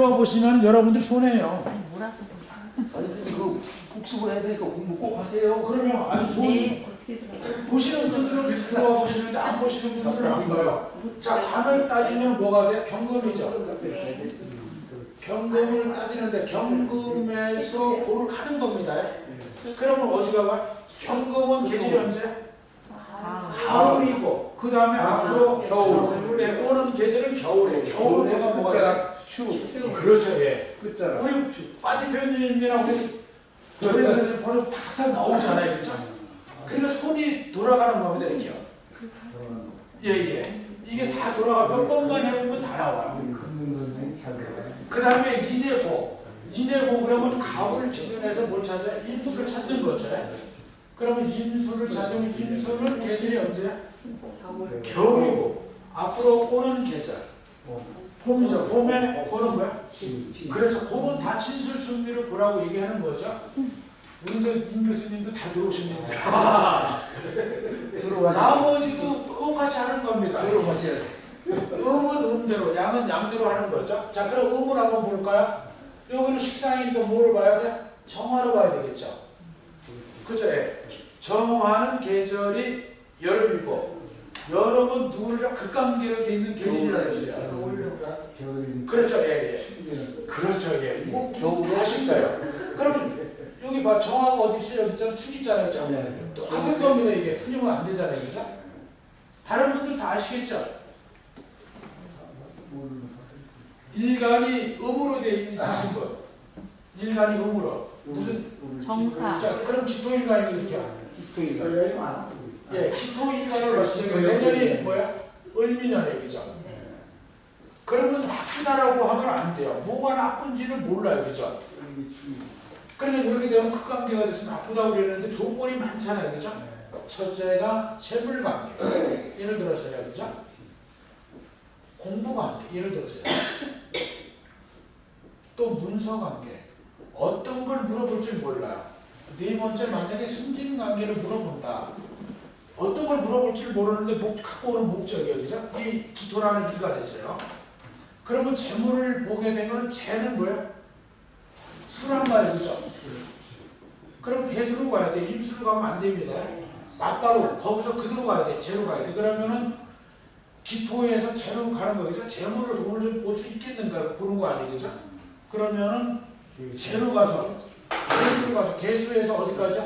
들어와 보시면 여러분들 손해요. 아니 몰아서. 아니 근데 그 복습을 해야 되니까 공부 꼭 하세요. 그러면 아주 좋은 네 어떻게 들어가? 보시는 분들은 들어와 보시는데 안 보시는 분들은 안 봐요. 자, 관을 따지면 뭐가 돼? 경금이죠. 네. 경금을 따지는데 경금에서 고를 가는 겁니다. 그러면 어디가 가? 경금은 계절이 언제? 아, 가을이고 그 다음에 앞으로 겨울. 네, 오는 계절은 겨울이에요. 겨울 내가 뭐가? 추. 그렇죠, 예. 끝자락. 우리 빠디표님이랑 우리 저희들 보면 다 나오잖아요, 그렇죠? 그러니까 손이 돌아가는 겁니다, 이렇게요. 예, 예. 이게 다 돌아가 몇 번만 해보면 다 나와요. 그 다음에 인해고, 인해고 그러면 가을 기준에서 뭘 찾아요? 인수를 찾는 거죠. 그러면 인수를 찾으면 인수는 계절이 언제? 겨울이고 앞으로 오는 계절. 봄이죠. 봄에 보는 거야. 그래서 그런 다 친술 준비를 보라고 얘기하는 거죠. 우리 저임 교수님도 다 들어오셨는데. 나머지도 똑같이 하는 겁니다. 음은 음대로, 양은 양대로 하는 거죠. 자, 그럼 음을 한번 볼까요? 여기는 식상이니까 뭐를 봐야 돼? 정화로 봐야 되겠죠. 그죠? 예. 정화는 계절이 여름이고, 여름은 누울라 극감기로 돼 있는 계절이라고 했어요. 그렇죠, 예, 예. 그렇죠, 예. 이거 겨울에 다 쉽어요. 그러면 여기 봐, 정화가 어디 있어요? 여기 있잖아, 축 있잖아요, 그죠? 똑같은 겁니다, 이게. 틀리면 안 되잖아요, 그죠? 다른 분들 다 아시겠죠? 일간이 음으로 돼 있으신 분. 일간이 음으로. 무슨, 정사. 자, 그럼 기토일간이 이렇게. 이쪽이가. 예, 기토일간을 봤으니까 내년이 뭐야? 을미년에, 그죠? 그러면 나쁘다라고 하면 안 돼요. 뭐가 나쁜지는 몰라요, 그죠? 그러면 그렇게 되면 극관계가 됐으면 나쁘다고 그랬는데 조건이 많잖아요, 그죠? 첫째가 재물관계. 예를 들어서요, 그죠? 공부관계. 예를 들어서요. 또 문서관계. 어떤 걸 물어볼 줄 몰라요. 네 번째 만약에 승진 관계를 물어본다. 어떤 걸 물어볼 줄 모르는데 목, 갖고 오는 목적이에요, 그죠? 이 기토라는 기가 됐어요. 그러면 재물을 보게 되면 재는 뭐야? 수란 말이죠? 그럼 대수로 가야 돼. 임수로 가면 안 됩니다. 맞바로 거기서 그대로 가야 돼. 재로 가야 돼. 그러면은 기토에서 재로 가는 거죠. 재물을 돈을 좀 볼 수 있겠는가 보는 거 아니에요, 그죠? 그러면은 재로 가서 개수로 가서 개수에서 어디까지요?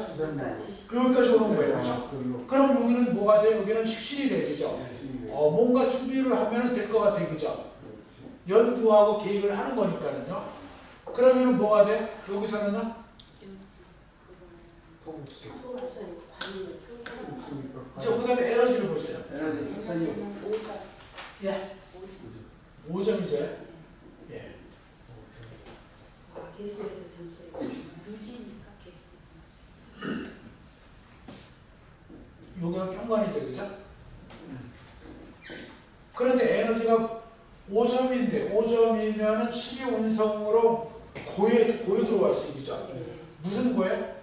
여기까지 오는 거예요, 그죠? 그럼 여기는 뭐가 돼? 여기는 식신이 돼, 그죠? 어, 뭔가 준비를 하면 될 것 같아, 그죠? 연구하고 계획을 하는 거니까는요. 그러면 뭐가 돼? 여기서는요? 이제 그 다음에 에너지를 보세요. 예. 5점이죠. 예. 개수에서 점수 유지니까 계속. 요거는 평관이죠, 그죠? 그런데 에너지가 5점인데 5점이면은 12운성으로 고에 고에 들어와 있어요, 그죠? 무슨 고에?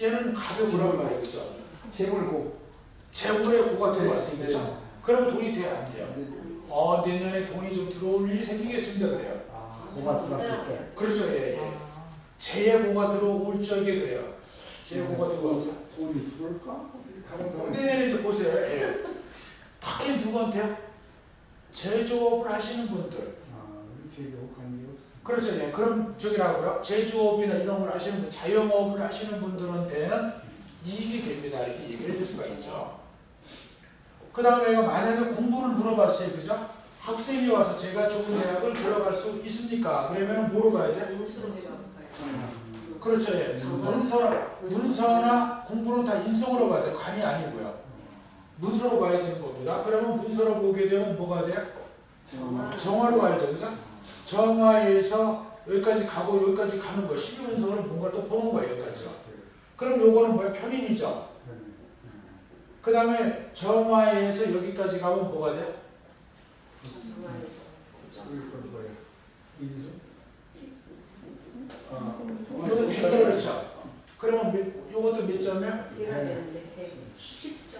얘는 가벼우란 말이에요, 그죠? 재물고. 재물의 고가 들어왔어요, 그죠? 그럼 돈이 돼야 안 돼요. 어, 내년에 돈이 좀 들어올 일이 생기겠습니다, 그래요. 고가 들어왔을 때. 그렇죠, 예, 예. 재고가 들어올 적에 그래요. 재고가 들어와도. 돈이 들어올까? 다른 사람. 내년에 이제 보세요. 예. 특히 누구한테요? 제조업을 하시는 분들. 아, 제조 관계 없어. 그렇죠. 예. 그럼 저기라고요. 제조업이나 이런 걸 하시는 분, 자영업을 하시는 분들한테는 이익이 됩니다. 이렇게 얘기를 해줄 수가 있죠. 그 다음에 만약에 공부를 물어봤어요. 그죠? 학생이 와서 제가 좋은 대학을 들어갈 수 있습니까? 그러면 가야 돼? 그렇죠. 예. 문서, 문서나 공부는 다 인성으로 봐야 돼. 관이 아니고요. 문서로 봐야 되는 겁니다. 그러면 문서로 보게 되면 뭐가 돼요? 정화로 가야죠. 그죠? 정화에서 여기까지 가고 여기까지 가는 거예요. 12문서로 뭔가 또 보는 거예요. 여기까지. 그럼 요거는 뭐야? 편인이죠. 그 다음에 정화에서 여기까지 가면 뭐가 돼? 인수. 그러면 몇, 요것도 몇 점이야? 이래야 되는데 해.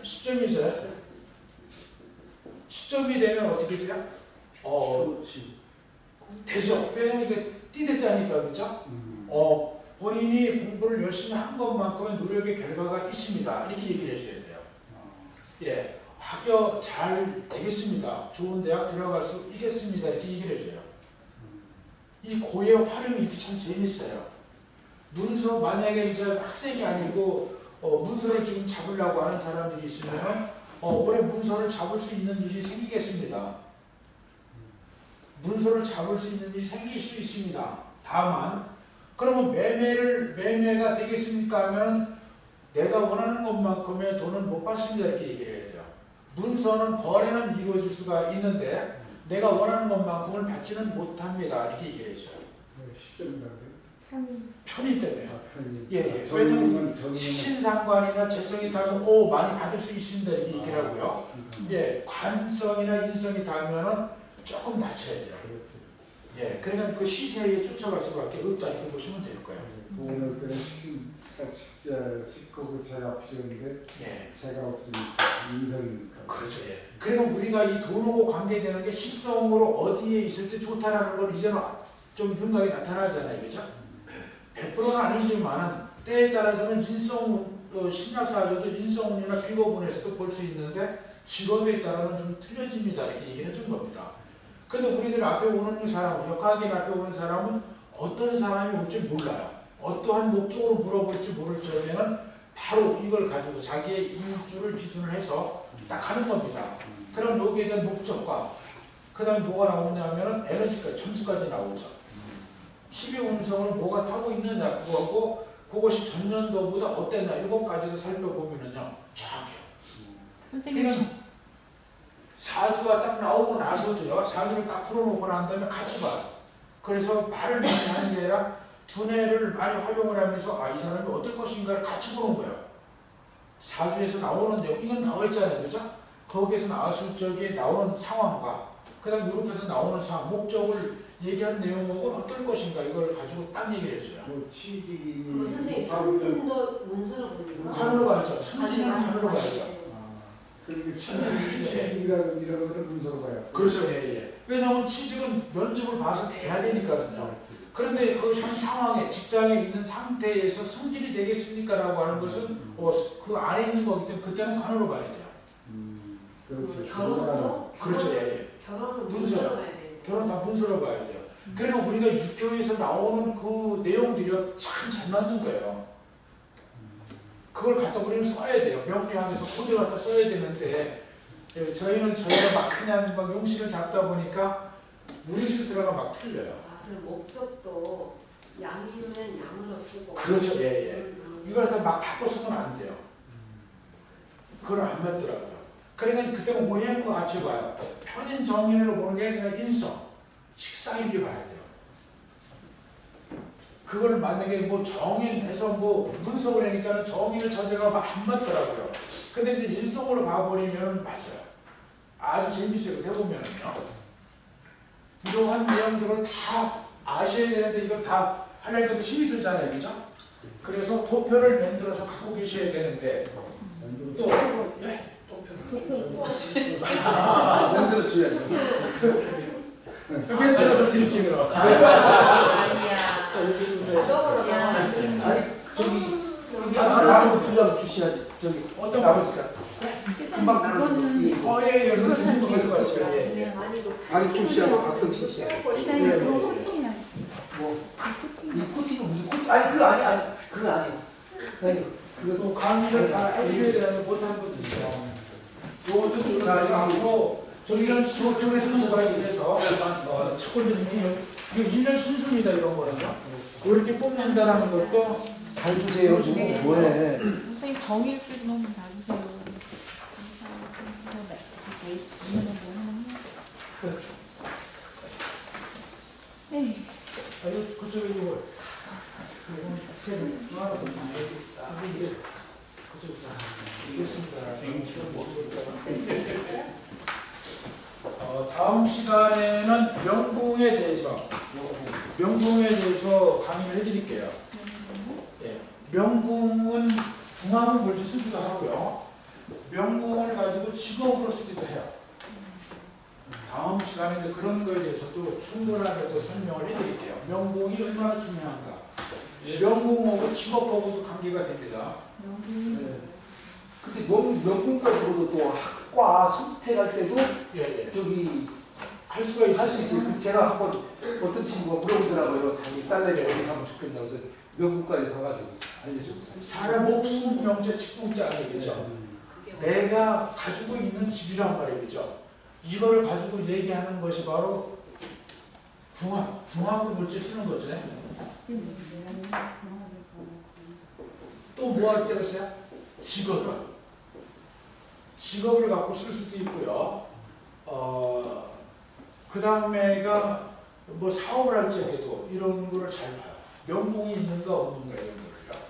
10점이죠. 10점이 되면 어떻게 돼요? 어, 그렇지. 되죠. 왜냐면 이게 띠대자니까 그죠? 음. 어, 본인이 공부를 열심히 한 것만큼의 노력의 결과가 있습니다. 이렇게 얘기를 해줘야 돼요. 아, 예, 학교 잘 되겠습니다. 좋은 대학 들어갈 수 있겠습니다. 이렇게 얘기를 해줘요. 음. 이 고의 활용이 참 재밌어요. 문서 만약에 이제 학생이 아니고 어, 문서를 지금 잡으려고 하는 사람들이 있으면 어, 올해 문서를 잡을 수 있는 일이 생기겠습니다. 문서를 잡을 수 있는 일이 생길 수 있습니다. 다만 그러면 매매를 매매가 되겠습니까 하면 내가 원하는 것만큼의 돈은 못 받습니다 이렇게 얘기를 해야 돼요. 문서는 거래는 이루어질 수가 있는데 내가 원하는 것만큼을 받지는 못합니다 이렇게 얘기를 해줘요. 네, 10점인가 그래요? 편의 때문에. 아. 예, 예. 정의는 왜냐면 정의는 식신상관이나 재성이 닿으면 오 많이 받을 수 있습니다 이렇게 얘기를 하고요. 예, 관성이나 인성이 닿으면은 조금 낮춰야 돼요. 그렇지. 예, 그러니까 그 시세에 쫓아갈 수밖에 없다 이렇게 보시면 될 거예요. 돈을 때는 식신, 식자, 식구고 제가 필요한데 예, 제가 없으니까 인성이니까. 그렇죠. 예. 그러면 우리가 이 돈하고 관계되는 게 식성으로 어디에 있을 때 좋다라는 걸 이제는 좀 윤곽이 나타나잖아요, 그죠? 100%는 아니지만은 때에 따라서는 인성 어, 신약사조도 인성운이나 비거분에서도 볼 수 있는데 직업에 따라는 좀 틀려집니다 이렇게 얘기를 해준 겁니다. 근데 우리들 앞에 오는 사람, 역학인 앞에 오는 사람은 어떤 사람이 올지 몰라요. 어떠한 목적으로 물어볼지 모를 적에는 바로 이걸 가지고 자기의 일주를 기준을 해서 딱 하는 겁니다. 그럼 여기에 대한 목적과 그 다음에 뭐가 나오냐면은 에너지까지 점수까지 나오죠. 12운성을 뭐가 타고 있느냐 그거하고 그것이 전년도보다 어땠냐 이것까지도 살펴보면은요 정확해요. 선생님 그냥 사주가 딱 나오고 나서도요 사주를 딱 풀어놓고 난 다음에 같이 봐요. 그래서 말을 많이 하는 게 아니라 두뇌를 많이 활용을 하면서 아 이 사람이 어떨 것인가를 같이 보는 거예요. 사주에서 나오는 내용 이건 나와 있잖아요, 그죠? 거기에서 나왔을 적에 나오는 상황과 그 다음 이렇게 해서 나오는 상황, 목적을 얘기하는 내용하고는 어떨 것인가 이걸 가지고 딱 얘기를 해줘요. 뭐 취직이 그럼 선생님 그- 승진도 문서로 보는 거? 간으로 가야죠. 승진은 간으로 가야죠. 아, 그러니까 취직이 취직이라는 이런 거는 문서로 가요. 그렇죠, 예, 예. 왜냐하면 취직은 면접을 봐서 돼야 되니까요. 그런데 그 현 상황에 직장에 있는 상태에서 승진이 되겠습니까? 라고 하는 것은 어, 그 안에 있는 거기 때문에 그때는 간으로 봐야 돼요. 음, 그렇지. 결혼도? 그렇죠, 예, 예. 결혼은. 문서로 가야 돼. 결혼 다 문서로 봐야 돼요. 그리고 우리가 육교에서 나오는 그 내용들이 참 잘 맞는 거예요. 그걸 갖다 우리는 써야 돼요. 명리학에서 코드 갖다 써야 되는데 예, 저희는 저희가 막 그냥 막 용식을 잡다 보니까 우리 스스로가 막 틀려요. 아, 그럼 목적도 양이면 양으로 쓰고. 그렇죠, 예, 예. 음, 이걸 갖다 막 바꿔 쓰면 안 돼요. 그걸 안 맞더라고요. 그러니까 그때가 모양과 같이 봐요. 편인 정인으로 보는 게 아니라 인성, 식상 이렇게 봐야 돼요. 그걸 만약에 뭐 정인해서 뭐 분석을 하니까는 정인을 자체가 막안 맞더라고요. 근데 이제 인성으로 봐버리면 맞아요. 아주 재밌어요. 해보면은요. 이러한 내용들을 다 아셔야 되는데 이걸 다 하려니까 또 힘이 들잖아요. 그죠? 그래서 도표를 만들어서 갖고 계셔야 되는데 또 네? 도표를 만들어 줘야죠. 만들어서 드릴게요. 그럼. 아니야. 여기. 아니 저기 여기 아, 나무 두장 주셔야지. 저기 어떤 나무 거 있어. 금방 이거는 어, 예, 예. 이거 좀 가져갔어요. 예, 예. 아니, 이거 박익준 씨하고 박성신 씨하고. 기사님 네, 그거 네, 네. 코팅해야지 뭐 코팅 이 코팅은 무슨 코팅? 아니 그거 아니 아니 그거 아니. 아니 그거 또 강의를 다 해드려야 되는데 못한 것도 있어요. 요것도 좀 가지고 저희는 저쪽에서 수고하기 위해서 어, 첫 번째 중에 이거 1년 순수입니다. 이런 거는요. 이렇게 뽑는다라는 것도 잘 주세요. 지금 뭐해? 선생님 정일주 좀 놔주세요 에이 그쪽에 그쪽 이겠습니다. 어, 다음 시간에는 명궁에 대해서 명궁에 대해서 강의를 해드릴게요. 예, 명궁은 궁합을 물질 쓰기도 하고요. 명궁을 가지고 직업으로 쓰기도 해요. 다음 시간에 이제 그런 거에 대해서도 충분하게도 설명을 해드릴게요. 명공이 얼마나 중요한가. 명공하고 직업하고도 관계가 됩니다. 네. 근데 명, 명분까지도 또 학과 선택할 때도 예, 예. 저기 할 수가 있어요. 할수 있어요. 그 제가 한번 어떤 친구가 물어보더라고요. 자기 딸내미 어디 가면 좋겠냐고 그래서 명분까지 가가지고 알려줬어요. 사람 목숨, 명제, 직분자 아니겠죠. 그게 내가 가지고 있는 집이란 말이죠. 이걸 가지고 얘기하는 것이 바로 궁합, 궁합을 물질 쓰는 거죠. 또 뭐 할 때가 있어요? 직업을. 직업을 갖고 쓸 수도 있고요. 어, 그 다음에가 뭐 사업을 할 적에도 이런 거를 잘 봐요. 명공이 있는가 없는가 이런 거를요.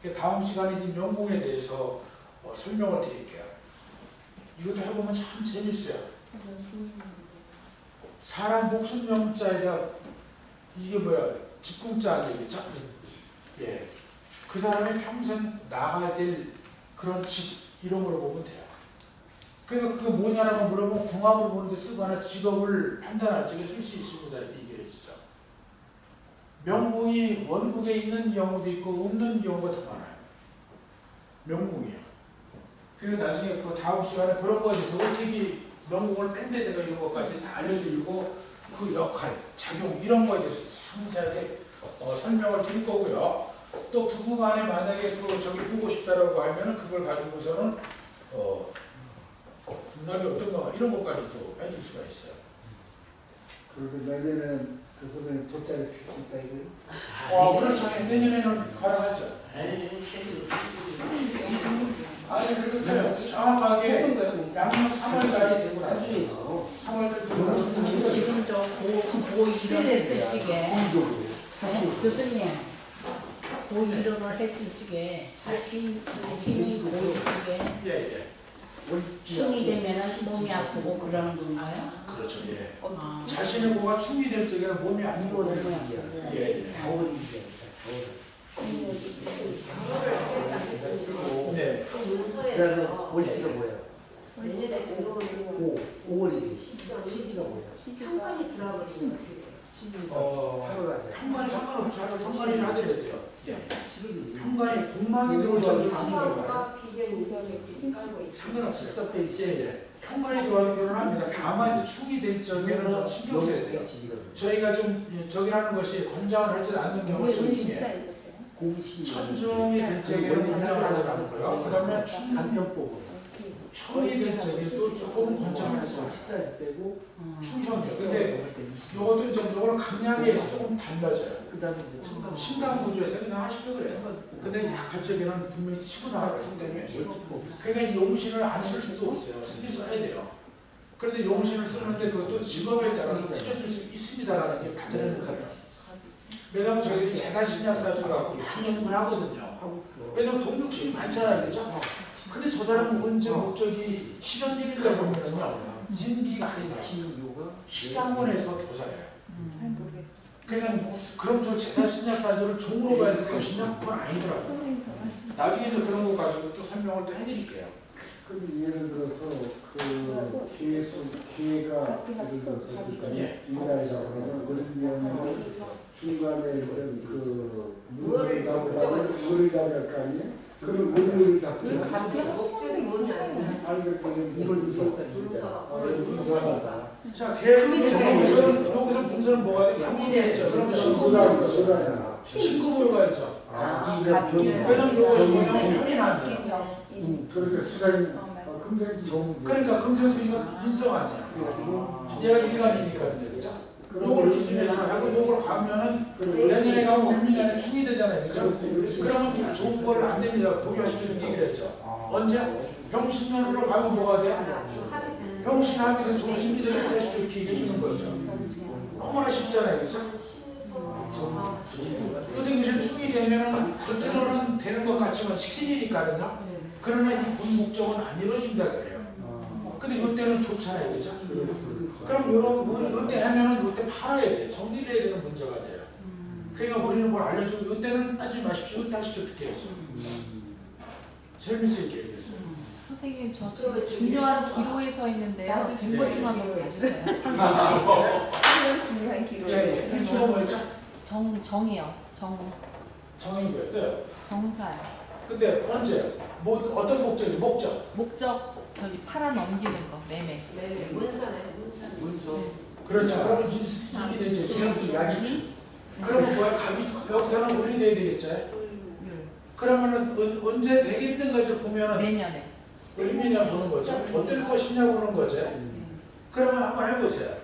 그러니까 다음 시간에 이 명공에 대해서 어, 설명을 드릴게요. 이것도 해보면 참 재밌어요. 사람 목숨 명자에다 이게 뭐야? 직궁자 아니겠죠? 예. 그 사람이 평생 나가야 될 그런 직 이런 걸 보면 돼요. 그러니까 그게 뭐냐라고 물어보면 궁합을 보는데 쓰거나 직업을 판단할 적에 쓸수 있습니다. 해주죠. 명궁이 원국에 있는 경우도 있고 없는 경우가 더 많아요. 명궁이요. 그리고 나중에 그 다음 시간에 그런 거에 대해서 어떻게 뺀데 내가 이런 것까지 다 알려드리고 그 역할, 작용 이런 거에 대해서 상세하게 어, 설명을 드릴 거고요. 또 부부간에 만약에 또 저기 보고 싶다라고 하면은 그걸 가지고서는 어, 궁합이 어떤가 이런 것까지도 해줄 수가 있어요. 그리고 내년에는 그 선생님 돗자리 필수 있다 이거요? 어, 그렇죠. 내년에는 가능하죠. 아니, 그리고 정확하게 양력 3월 달이 되고 나서 사실에 있어. 3월 달이 되고 나서 지금 저고 일을 했을 적에. 네, 교수님 고 일을 했을 적에 자신 자신이 고 쪽에 예, 예. 충이 되면은 몸이 아프고 그러는 건가요? 그렇죠. 예. 아, 자신의 고가 충이 될 적에는 몸이 안 좋아요. 너무 예, 예. 자원이 얘기합니다. 자원. 네. 문서에서 월지가 뭐예요? 내년에 들어오는 5, 5월이지. 시지가 뭐예요? 현관이 들어가버리면 어, 8월 아니야. 현관이 상관없죠. 현관이 하더라도요. 7월이지. 현관이 공망이 이렇게 깔고 있어요. 상관없어요. 14페이지. 현관이 들어와도 결혼합니다. 다만 이제 충이 될 적에는 좀 신경 써야 돼요. 저희가 좀 예, 저기라는 것이 권장을 하지 않는 경우가 천중이에요. 천중이 될 적에는 권장을 하지 않고요. 그 다음에 충, 간편법으로. 형이 될 적에 또 조금 하지 않아요. 식사에서 빼고. 충형이요. 근데 요것도 이제 요거는 강약에서 조금 달라져요. 그다음에 이제 신강 구조에서 그냥 하시죠 그래요. 근데 약할 적에는 분명히 치고 나가기 때문에 이 용신을 안 쓸 수도 없어요. 쓰기 써야 돼요. 그런데 용신을 쓰는데 그것도 직업에 따라서 틀어질 수 있습니다라는 게 받드는 거예요. 왜냐면 저희들이 제가 신약사주를 갖고 많이 연구를 하거든요. 왜냐면 동력심이 많잖아요. 그죠? 근데 저 사람은 언제 목적이 실현일이다 보면은요. 인기가 아니다. 신요가 식상원에서 도사해요. 그냥 그럼 저 제가 신약사주를 종으로 봐야 될 것이냐? 그건 아니더라고요. 나중에 이제 그런 거 가지고 또 설명을 또 해드릴게요. 근데 예를 들어서 그 기회 수 기회가 예를 들어서 그러니까 예. 이날이라고 하면 을면은 중간에 이제 그 문서를 잡으려면 을을 잡을 거 아니에요? 그럼 을을 잡죠. 목적이 뭐냐? 아니 그러면 이걸. 아 문서하다. 자, 계획은 여기서 여기서 분석은 뭐가 돼? 그럼 문서하다. 신급으로 가야죠. 아, 왜냐면 요거 뭐냐면 형이 나요. 그렇게 수사님 어, 금생수 좋은 그러니까 금생수이가 인성 아니야. 얘가 일간이니까요, 그죠? 요걸 기준해서 하고 요걸 가면은 내년에 가면 올미년에 충이 되잖아요, 그죠? 그렇지 그렇지. 그러면 야, 좋은 걸 안 됩니다. 보유하십시오. 얘기를 했죠. 언제? 병신년으로 가면 뭐가 돼? 병신 하면서 조심히 들어가십시오. 이렇게 얘기해 주는 거죠. 너무나 쉽잖아요, 그죠? 요등실 충이 되면은 겉으로는 되는 것 같지만 식신이니까요. 그러나 이 본 목적은 안 이루어진다 그래요. 근데 이때는 좋잖아요, 그죠? 그럼 요런 우리 요때 하면은 요때 팔아야 돼. 정리를 해야 되는 문제가 돼요. 그러니까 우리는 뭘 알려주고 요때는 따지 마십시오. 요때 하십시오. 이렇게 해야죠. 재밌어 있게 얘기했어요. 선생님 저 지금 중요한 기로에 서 있는데요. 나도 된것중 지금 한번 이해가 봤어요. 중요한 기록. 예, 예. 일주가 뭐였죠? 정 정이요. 정 정의교였어요. 정사요. 근데 언제? 뭐 어떤 목적이 목적? 목적 저기 팔아 넘기는 거 매매. 네, 문서네, 문서. 문서. 그렇죠. 그러면 이- 이익이 되죠. 지금도 약이죠. 그러면 뭐야? 갑이 여기서는 을이 돼야 되겠죠. 율. 그러면은 언- 언제 되겠는 거죠? 보면은 내년에. 을미년 보는 거죠. 어떨 것이냐 보는 거죠. 그러면 한번 해보세요.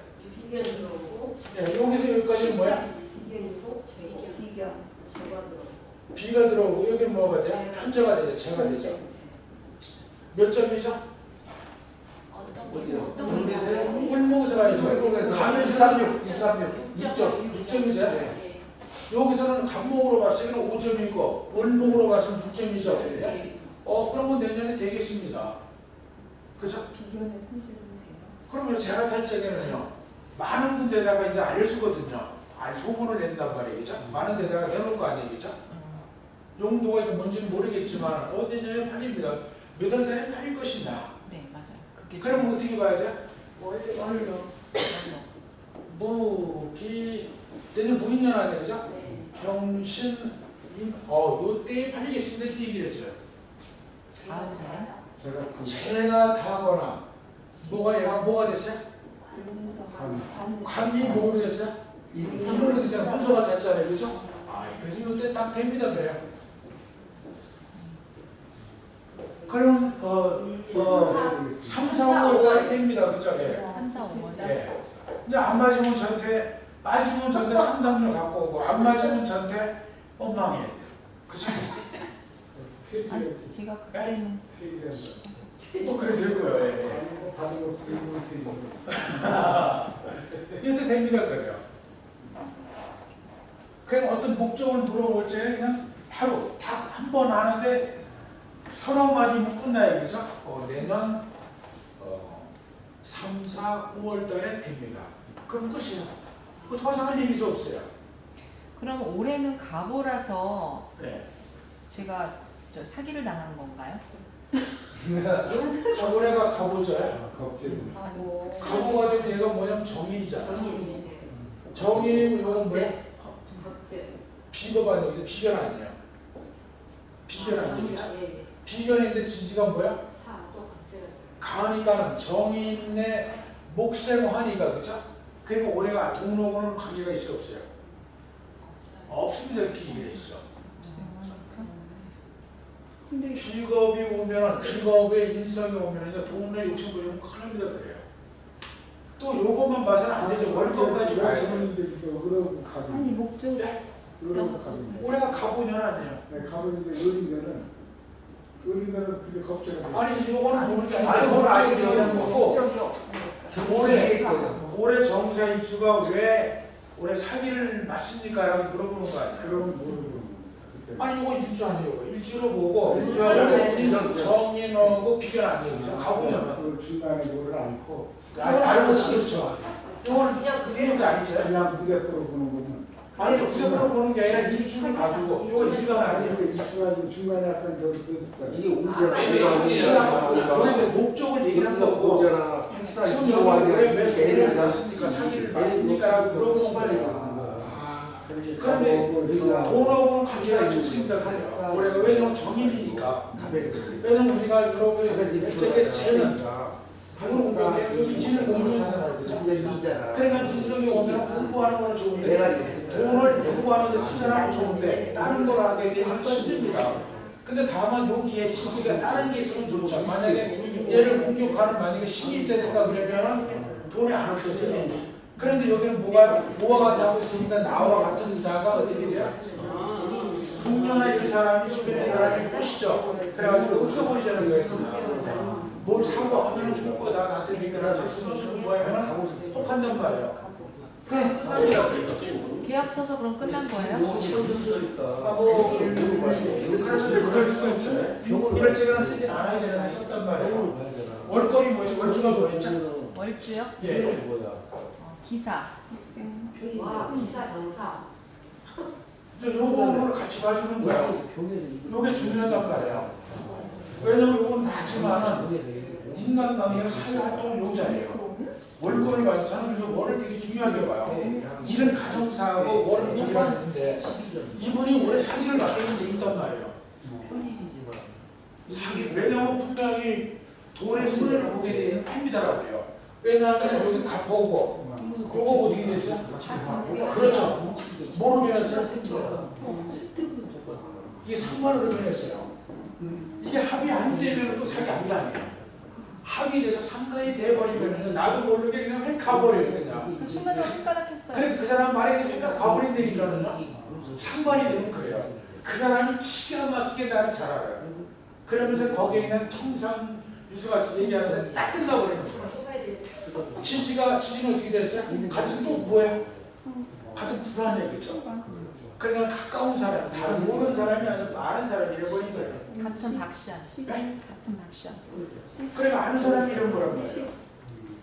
비견 들어오고. 예, 여기서 여기까지는 뭐야? 비견이고 재견. 비견. 재가 들어오고. B가 들어오고 여기는 뭐가 돼요? 현재가 되죠. 재가 되죠. 몇 점이죠? 어디요? 을목에서 가야죠. 가면서 236, 236, 6점. 6점이죠. 네. 여기서는 간목으로 봤을 때는 5점이고 을목으로 봤으면 9점이죠. 네. 어 그러면 내년에 되겠습니다. 그죠? 비견의 품질은 돼요. 그러면 제가 탈 적에는요 많은 군데다가 이제 알려주거든요. 알 소문을 낸단 말이죠. 많은 데다가 내놓을 거 아니겠죠? 용도가 이게 뭔지는 모르겠지만 어 내년에 팔립니다. 몇월 달에 팔릴 것이다. 그럼 어떻게 봐야 돼? 원래 월로. 무기 내년 무인년 아니에요, 그죠? 네. 병신 임, 어 요때에 팔리겠습니다 이렇게 얘기를 했죠. 가을에. 제가 타거나 뭐가 얘가 뭐가 됐어요? 관. 관이 뭐로 됐어요? 이물로 됐잖아요. 혼소가 됐잖아요. 그죠? 아, 그래서 이때 딱 됩니다. 그래요. 그럼 어, 어 3, 4, 5월까지 됩니다. 그죠? 예. 3, 4, 5월. 예. 이제 안 맞으면 저한테 맞으면 저한테 3단계로 갖고 오고 안 맞으면 저한테 원망해야 돼요. 그죠? 아니 제가 그때는 뭐 그래 되고요. 예. 예. 받은 거 쓰고 있는 이때 됩니다. 그래요. 그냥 어떤 목적을 물어볼 때 그냥 바로 딱한번 하는데 서너 마디면 끝나요. 그죠? 어, 내년 어, 3, 4, 5월 달에 됩니다. 그럼 끝이에요. 그 더 이상 할 얘기 없어요. 그럼 올해는 가보라서 네. 제가 저 사기를 당한 건가요? 걱정. 하고. 가보가 되면 얘가 뭐냐면 정인이잖아. 정인이네. 정인이고 이거는 뭐야? 아니에요. 비견 아니에요. 비견 아니에요. 비견인데 지지가 뭐야? 사, 또. 가니까는 정인의 목생환이가 그죠? 그리고 올해가 동록은 관계가 있어 없어요? 없습니다 이렇게 얘기를 했어. 근데 비겁이 오면 비겁의 인성이 오면 이제 돈에 욕심 부리면 큰일 납니다 그래요. 또 요것만 봐서는 안 되죠. 월급까지 봐야 돼. 가보는데 그러고 가보. 목적 그러고 가보. 올해가 가보년 아니에요. 네, 가보는데 어리면은 어리면은 근데 걱정이 돼. 아니 요거는 보는 게 아니, 그건 아니죠. 얘기하는 거고 목적이 없으니까. 올해. 올해 정사 일주가 왜 올해 사기를 맞습니까? 라고 물어보는 거 아니에요. 그러면 모르는 아니 이거 일주 아니에요. 일주로 보고 일주 아니에요. 우리는 정인하고 비견 아니에요. 그죠? 가보면 그 중간에 뭐를 않고 알- 알고 치겠죠. 이거는 그냥 그게 그게 아니죠. 그냥 보는 거는 아니죠. 구세으로 보는 게 아니라 일주를 가지고 이거 일간 아니에요. 그래서 입주가지고 중간에 약간 저기 됐었잖아요. 이게 아, 우리가 목적을 얘기하는 거고. 학사 지금 여기 왜왜 사기를 맞습니까? 사기를 맞습니까? 라고 물어보는. 그렇게 그런데 돈하고는 관계가 있습니다. 올해가 왜냐면 정인이니까. 왜냐면 우리가 여러분 일제의 재는 돈을 공격해 여기 지는 공격하잖아요. 그죠? 그러니까 인성이 오면 공부하는 거는 좋은데 돈을 공부하는 데 투자하는 건 좋은데 다른 걸 하게 되면 힘듭니다. 근데 다만 여기에 지지가 다른 게 있으면 좋죠. 만약에 얘를 공격하는 만약에 신이 된다 그러면 돈이 안 없어져요. 그런데 여기는 뭐가 뭐와 같다 하고 있으니까 나와 같은 의사가 어떻게 돼요? 동료나 이런 사람이 주변의 사람이 보시죠. 그래가지고 없어버리자는 거예요. 뭘 사고 하면 좋을 거다. 나한테 믿거나 같이 써주는 거야면 혹한단 말이에요. 그냥 끝납니다. 계약 써서 그럼 끝난 거예요? 하고 그럴 그럴 수가 있죠. 이럴 적에는 쓰진 않아야 되는데 썼단 말이에요. 월거리 뭐였죠? 월주가 뭐였죠? 월주요? 예. 어, 기사. 와, 기사 정사. 이제 요거를 같이 봐주는 거예요. 요게 중요하단 말이에요. 왜냐면 이건 나지만은 인간 관계는 사회 활동을 요구잖아요. 월권을 가지잖아요. 그래서 월을 되게 중요하게 봐요. 일은 가정사하고 월은 정해놨는데 이분이 올해 사기를 맡기는 데 있단 말이에요. 사기 왜냐면 분명히 돈에 손해를 보게 합니다라고 그래요. 왜냐하면 여기 갚아오고 요거 어떻게 됐어요? 그렇죠. 뭐로 변했어요? 이게 상관으로 변했어요. 이게 합의 안 되면 또 사기 안 당해요. 합의돼서 상관이 돼버리면 나도 모르게 그냥 왜 가버려요 그냥. 순간적으로 손가락했어요. 그래 그 사람 말에 그냥 가버린다니까는 상관이 되면 그래요. 그 사람이 기가 막히게 나를 잘 알아요. 그러면서 거기에 있는 청산 유수가 얘기하는데 딱 끝나버리는 거예요. 친지가 친지는 어떻게 됐어요? 같은 또 뭐예요? 같은 불안해 그죠? 그러니까 가까운 사람, 다른 모르는 사람이 아니라 또 아는 사람이 이래버린 거예요. 같은 박씨야. 네? 같은 박씨야. 그러니까 아는 사람이 이런 거란 말이에요.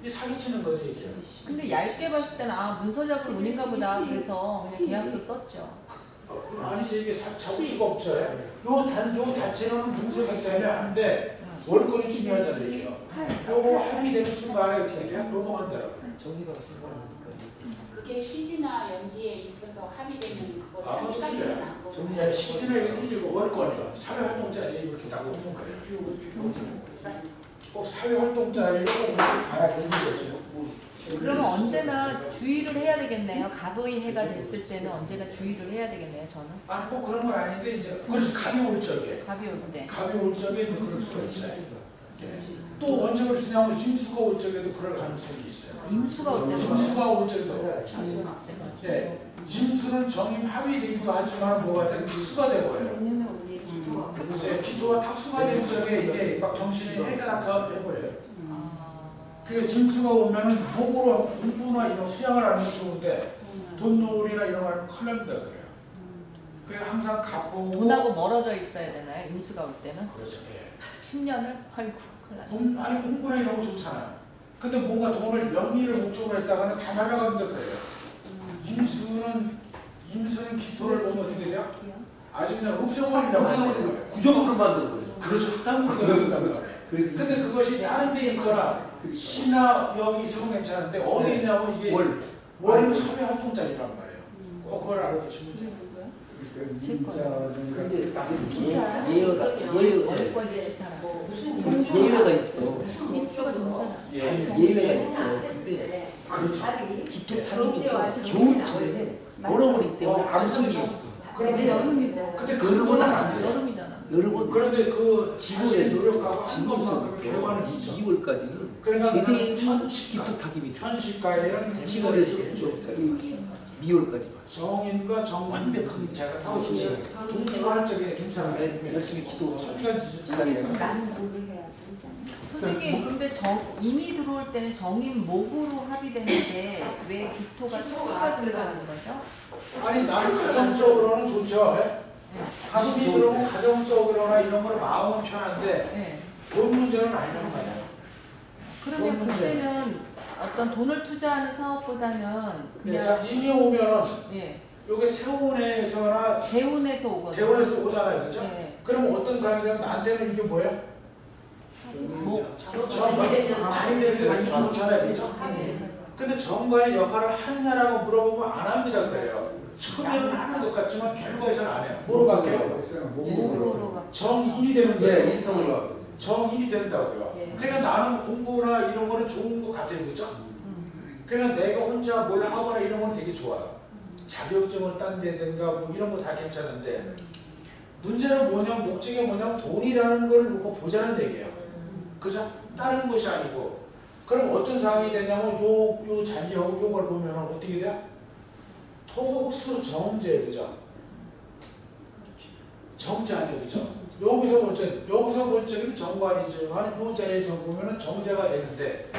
이 사기치는 거죠 이제. 근데 얇게 봤을 때는 아 문서작은 운인가 보다 그래서 그냥 계약서 썼죠. 아니지 이게 사, 잡을 수가 없죠. 요 단, 요 자체로는 문서기 때문에 하는데 월권이 중요하잖아요. 이게요. 요거 합의되는 순간에 어떻게 돼요? 노동한다라고. 그게 시지나 연지에 있어서 합의되면 그거 아, 그렇죠. 안좀 보고 시즌에 이렇게 틀리고 월권이요. 사회활동자리 이렇게 나고 오는 거예요. 꼭 사회활동자리로 꼭 알아보는 거죠. 그러면 언제나 주의를 해야 되겠네요. 갑의 해가 됐을 때는 언제나 주의를 해야 되겠네요. 저는 아니 꼭 그런 건 아닌데 이제 그래서 갑이 올 적에 갑이 올 때. 갑이 올 적에 그럴 수가 있어요. 네. 또 언제 그럴 수 있냐면 임수가 올 적에도 그럴 가능성이 있어요. 임수가 올 때는 임수가 올 적에도 음, 네. 임수는 정임 합의되기도 하지만 뭐가 되는 수가 기도가 네, 기도가 탁수가 될 적에 이게 막 정신이 해가닥 해버려요. 아, 그러니까 임수가 오면은 목으로 공부나 이런 수양을 하는 건 좋은데 돈놀이나 이런 거 하면 큰일 납니다. 그래요. 그래 항상 갚고 돈하고 멀어져 있어야 되나요? 임수가 올 때는 그렇죠. 예. 10년을 아이고. 공, 아니 공부나 이런 거 좋잖아요. 근데 뭔가 돈을 명의를 목적으로 했다가는 다 날아갑니다. 그래요. 임수는 임수는 기토를 보면 어떻게 돼요? 아주 그냥 흡성원이라고 하는 거예요. 구조물로 거예요. 그렇죠. 그래서 근데 그것이 다른 데 있거나 시나 여기서는 괜찮은데 어디 있냐면 이게 월 월은 섭외 활동자리란 말이에요. 꼭 그걸 알아두시면 돼요. 제 거예요. 근데? 예, 기사라. 무슨 예외가 있어. 예. 예외가 있어. 근데 그렇죠. 기토 타임이 있어. 겨울철에는 얼어버리기 때문에 아무 소용이 없어. 그런데 여름이잖아. 근데 그거는 안 돼요. 여름이잖아. 여러분 그런데 그 지금은 노력하고 지금부터 있죠. 2월까지는 그러니까 제대로 기토 들어. 현실과에는 10월에서 미월까지. 정인과 정완벽한 자가 타고 있어요. 동출할 적에 괜찮아요. 네, 열심히 기도하고 나는 해야 되잖아. 선생님 근데 정 임이 들어올 때는 정임 목으로 합의되는데 왜 기토가 특수가 들어가는 거죠? 아니 나는 가정적으로는 좋죠. 예? 합이 들어오면 가정적으로나 이런 거는 마음은 편한데 네. 돈 문제는 아니란 말이에요. 그러면 그때는 어떤 돈을 투자하는 사업보다는 자, 그냥 임이 오면은 예 요게 세운에서나 대운에서 오거든요. 대원에서 오잖아요. 그죠? 네. 그럼 어떤 사람이냐면 나한테는 이게 뭐예요? 목. 정 많이 되는데 되게 좋잖아요. 그죠? 네. 근데 정과의 역할을 하느냐라고 물어보면 안 합니다. 그래요. 처음에는 하는 것 같지만 결과에서는 안 해요. 뭐로 바뀌어요? 정인이 되는 예, 거예요. 인성으로 하고. 정인이 된다고요. 예. 그러니까 나는 공부나 이런 거는 좋은 것 같아요. 그죠? 음. 그러니까 내가 혼자 뭘 하거나 이런 건 되게 좋아요. 자격증을 딴데든가 뭐 이런 거 다 괜찮은데 문제는 뭐냐면 목적이 뭐냐면 돈이라는 걸 놓고 보자는 얘기예요. 그죠? 다른 것이 아니고 그럼 어떤 상황이 되냐면 요, 요 잔디하고 요걸 보면 어떻게 돼요? 토목수 정제 그죠? 정제 아니에요 그죠? 여기서 볼 적, 여기서 볼 적은 정관이지만 요 자리에서 보면은 정제가 되는데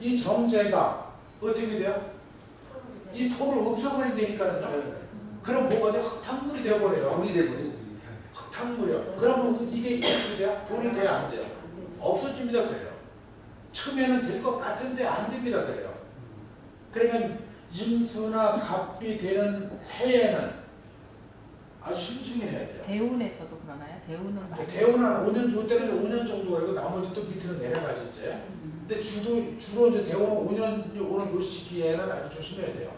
이 정제가 어떻게 돼요? 이 토를 없애버린다니까요. 그럼 뭐가 돼? 흙탕물이 되어버려요. 돈이 돼버린 흙탕물이요. 그러면 이게 어떻게 돼요? 돈이 돼야 안 돼요? 없어집니다 그래요. 처음에는 될 것 같은데 안 됩니다 그래요. 그러니까 임수나 갑이 되는 해에는 아주 신중해야 돼요. 대운에서도 그러나요? 대운은 근데 많이 대우는 5년, 요때는 5년 정도 걸리고 나머지 또 밑으로 내려가지 이제. 근데 주로, 주로 이제 대우는 5년, 오는 요 시기에는 아주 조심해야 돼요.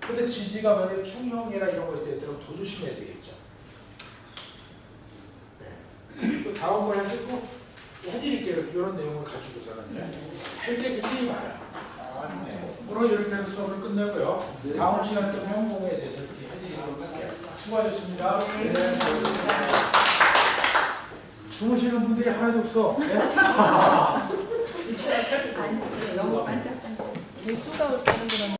근데 지지가 만약에 충형이나 이런 거 있을 때는 더 조심해야 되겠죠. 네. 또 다음 거에 꼭 해드릴게요. 이런 내용을 가지고서는. 할게 굉장히 많아요. 네. 오늘 이렇게 해서 수업을 끝내고요. 다음 시간 때 행공에 대해서 수고하셨습니다. 네. 주무시는 분들이 하나도 없어. 네? 개수가 올 때는 그러면